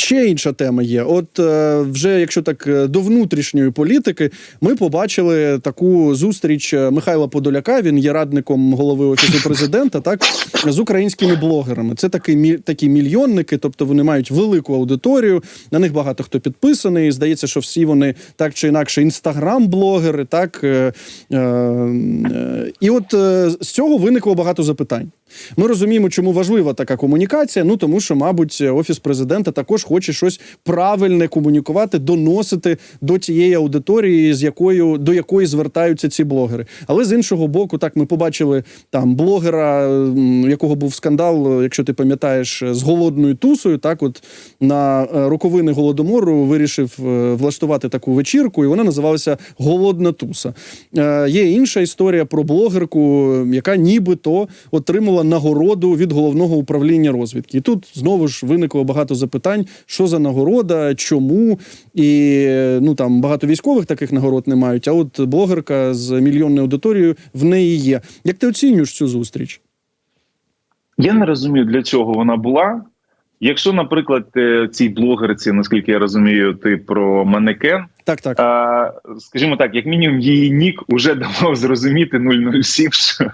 Ще інша тема є. От е, вже якщо так е, до внутрішньої політики, ми побачили таку зустріч е, Михайла Подоляка. Він є радником голови офісу президента, так з українськими блогерами. Це такі, такі мільйонники, тобто вони мають велику аудиторію. На них багато хто підписаний. Здається, що всі вони так чи інакше інстаграм-блогери, так і от з цього виникло багато запитань. Ми розуміємо, чому важлива така комунікація. Ну тому що, мабуть, офіс президента також хоче щось правильне комунікувати, доносити до тієї аудиторії, з якою до якої звертаються ці блогери. Але з іншого боку, так ми побачили там блогера, якого був скандал, якщо ти пам'ятаєш, з голодною тусою. Так, от на е, роковини голодомору вирішив е, влаштувати таку вечірку, і вона називалася Голодна туса. Е, Є інша історія про блогерку, яка нібито отримала нагороду від головного управління розвідки. І тут знову ж виникло багато запитань: що за нагорода, чому і ну там багато військових таких нагород не мають. А от блогерка з мільйонною аудиторією в неї є. Як ти оцінюєш цю зустріч? Я не розумію, для чого вона була. Якщо, наприклад, е, цій блогерці, наскільки я розумію, ти про манекен, Так, так. а, скажімо так, як мінімум, її нік уже давав зрозуміти 007, що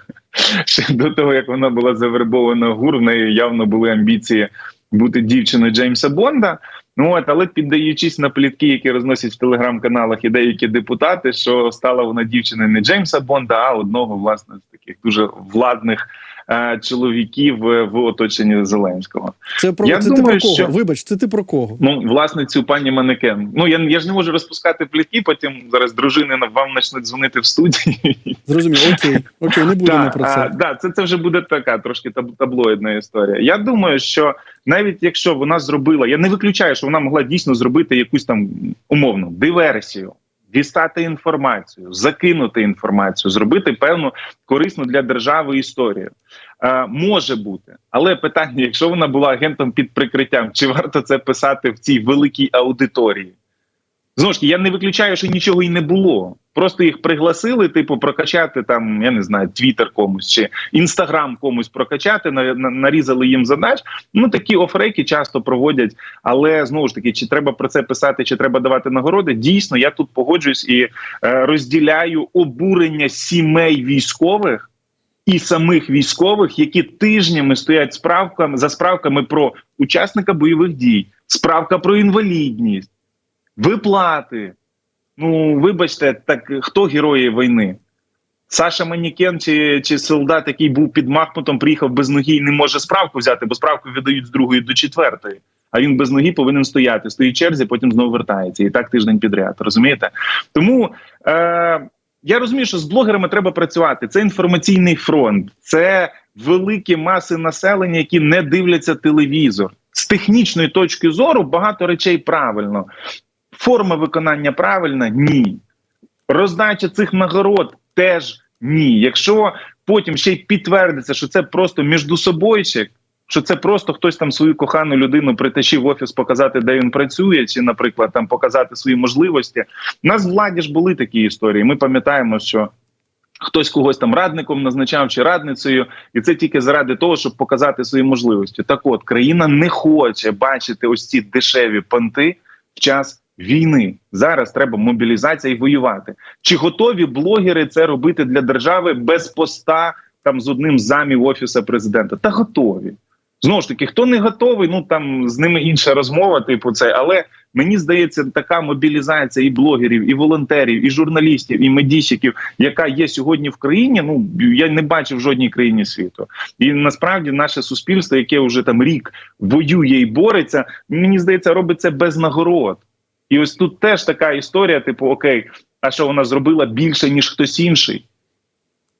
ще до того, як вона була завербована ГУР, в неї явно були амбіції бути дівчиною Джеймса Бонда. Ну от, але піддаючись на плітки, які розносять в телеграм-каналах і деякі депутати, що стала вона дівчиною не Джеймса Бонда, а одного власне з таких дуже владних чоловіків е, в оточенні Зеленського. Це про я це ти про кого? що- Вибач, це ти про кого? Ну, власне, цю пані манекен. Ну я, я ж не можу розпускати плітки, потім зараз дружини вам почнуть дзвонити в студії. Зрозумів, окей, окей, не будемо Так, про а, це. да, це, це вже буде така трошки таб- таблоїдна історія. Я думаю, що навіть якщо вона зробила, я не виключаю, що вона могла дійсно зробити якусь там умовну диверсію, дістати інформацію, закинути інформацію, зробити певну корисну для держави історію. Е, може бути, але питання: якщо вона була агентом під прикриттям, чи варто це писати в цій великій аудиторії? Знову ж я не виключаю, що нічого і не було. Просто їх пригласили, типу, прокачати там, я не знаю, твіттер комусь чи інстаграм комусь прокачати, на, на- нарізали їм задач. Ну такі офрейки часто проводять. Але знову ж таки, чи треба про це писати, чи треба давати нагороди? Дійсно, я тут погоджуюсь і е, розділяю обурення сімей військових. І самих військових, які тижнями стоять справками за справками про учасника бойових дій, справка про інвалідність, виплати. Ну, вибачте, так хто герої війни? Саша Манікен чи, чи солдат, який був під Махмутом, приїхав без ноги і не може справку взяти, бо справку віддають з другої до четвертої. А він без ноги повинен стояти, стоїть черзі, потім знову вертається. І так тиждень підряд. Розумієте? Тому е, я розумію, що з блогерами треба працювати. Це інформаційний фронт, це великі маси населення, які не дивляться телевізор. З технічної точки зору багато речей правильно. Форма виконання правильна? Ні. Роздача цих нагород теж ні. Якщо потім ще й підтвердиться, що це просто міждусобойчик, що це просто хтось там свою кохану людину притащив в офіс показати, де він працює, чи, наприклад, там показати свої можливості. У нас в владі ж були такі історії. Ми пам'ятаємо, що. Хтось когось там радником назначав чи радницею, і це тільки заради того, щоб показати свої можливості. Так, от країна не хоче бачити ось ці дешеві понти в час війни. Зараз треба мобілізація і воювати. Чи готові блогери це робити для держави без поста там з одним замів офіса президента? Та готові. Знову ж таки, хто не готовий, ну там з ними інша розмова, типу це. Але мені здається, така мобілізація і блогерів, і волонтерів, і журналістів, і медійщиків, яка є сьогодні в країні. Ну я не бачив в жодній країні світу. І насправді наше суспільство, яке вже там рік воює і бореться, мені здається, робить це без нагород. І ось тут теж така історія: типу, окей, а що вона зробила більше ніж хтось інший?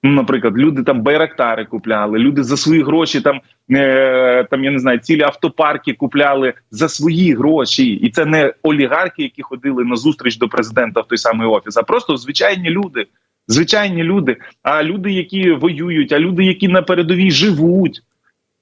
Ну, наприклад, люди там байрактари купляли, люди за свої гроші там, е, там я не знаю, цілі автопарки купляли за свої гроші, і це не олігархи, які ходили на зустріч до президента в той самий офіс, а просто звичайні люди. Звичайні люди, а люди, які воюють, а люди, які на передовій живуть.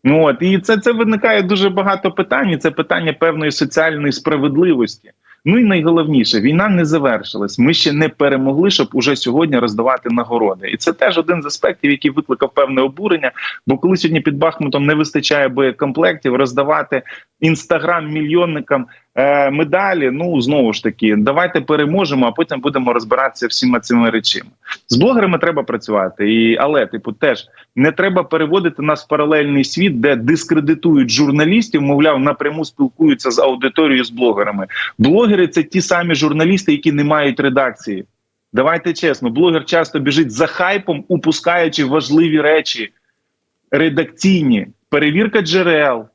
Ну от і це, це виникає дуже багато питань. і Це питання певної соціальної справедливості. Ну і найголовніше, війна не завершилась. Ми ще не перемогли, щоб уже сьогодні роздавати нагороди. І це теж один з аспектів, який викликав певне обурення. Бо коли сьогодні під Бахмутом не вистачає боєкомплектів, роздавати інстаграм мільйонникам е, медалі. Ну знову ж таки, давайте переможемо, а потім будемо розбиратися всіма цими речами. З блогерами треба працювати, і але, типу, теж не треба переводити нас в паралельний світ, де дискредитують журналістів, мовляв, напряму спілкуються з аудиторією з блогерами. Блогери це ті самі журналісти, які не мають редакції. Давайте чесно, блогер часто біжить за хайпом, упускаючи важливі речі редакційні, перевірка джерел,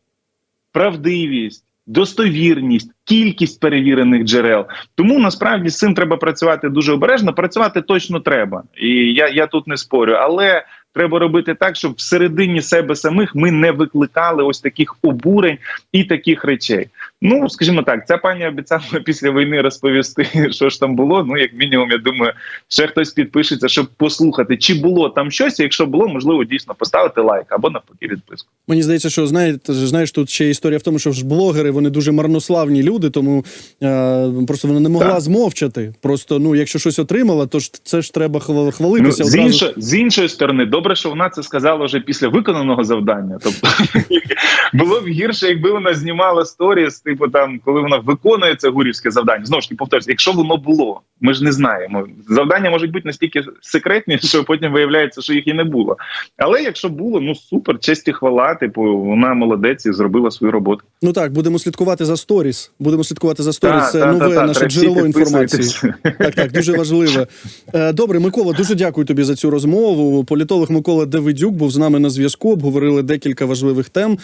правдивість, достовірність, кількість перевірених джерел. Тому насправді з цим треба працювати дуже обережно. Працювати точно треба, і я, я тут не спорю, але. Треба робити так, щоб всередині себе самих ми не викликали ось таких обурень і таких речей. Ну скажімо так, ця пані обіцяла після війни розповісти, що ж там було. Ну як мінімум, я думаю, ще хтось підпишеться, щоб послухати, чи було там щось. Якщо було, можливо, дійсно поставити лайк або навпаки відписку. Мені здається, що знаєте, знаєш, тут ще історія в тому, що ж блогери вони дуже марнославні люди, тому е, просто вона не могла Так. змовчати. Просто ну, якщо щось отримала, то ж це ж треба хвал- Ну, з, іншої, з іншої сторони, добре, що вона це сказала вже після виконаного завдання. Тобто було б гірше, якби вона знімала сторіс, типу там, коли вона виконує це гурівське завдання. Знову ж таки, повторюсь, якщо воно було, ми ж не знаємо. Завдання можуть бути настільки секретні, що потім виявляється, що їх і не було. Але якщо було, ну супер, честь і хвала, типу, вона молодець і зробила свою роботу. Ну так, будемо слідкувати за сторіс. Будемо слідкувати за сторіс. Це та, та, нове та, наше треба джерело інформації. Так, так, дуже важливе. Е, Добре, Микола, дуже дякую тобі за цю розмову. Політолог Микола Давидюк був з нами на зв'язку. Обговорили декілька важливих тем,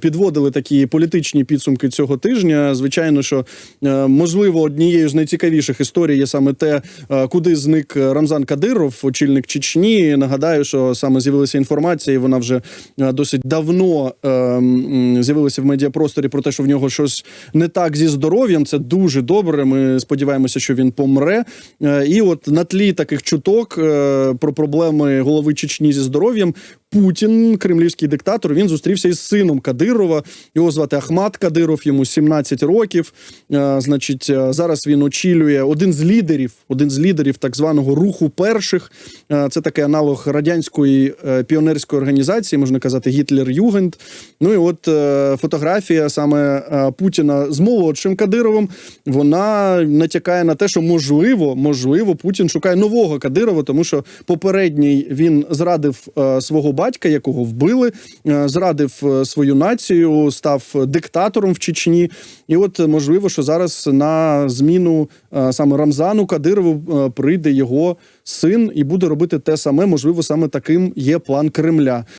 підводили такі політичні підсумки цього тижня. Звичайно, що е, можливо однією з найцікавіших історій є саме те, е, куди зник Рамзан Кадиров, очільник Чечні. Нагадаю, що саме з'явилася інформація, і вона вже е, досить давно з'явилася в медіапросторі про те, що в нього щось не так зі здоров'ям. Це дуже добре. Ми сподіваємося, що він помре. І от на тлі таких чуток про проблеми голови Чечні зі здоров'ям. Путін, кремлівський диктатор, він зустрівся із сином Кадирова. Його звати Ахмат Кадиров, йому 17 років. Е, Значить, е, зараз він очолює один з лідерів, один з лідерів так званого руху перших. Е, Це такий аналог радянської піонерської організації, можна казати, Гітлер-Югенд. Ну і от фотографія саме Путіна з молодшим Кадировим. Вона натякає на те, що можливо, можливо, Путін шукає нового Кадирова, тому що попередній він зрадив свого батька, якого вбили, е, зрадив е, свою націю, став диктатором в Чечні. І от е, можливо, що зараз на зміну саме Рамзану Кадирову прийде його син і буде робити те саме. Можливо, саме таким є план Кремля.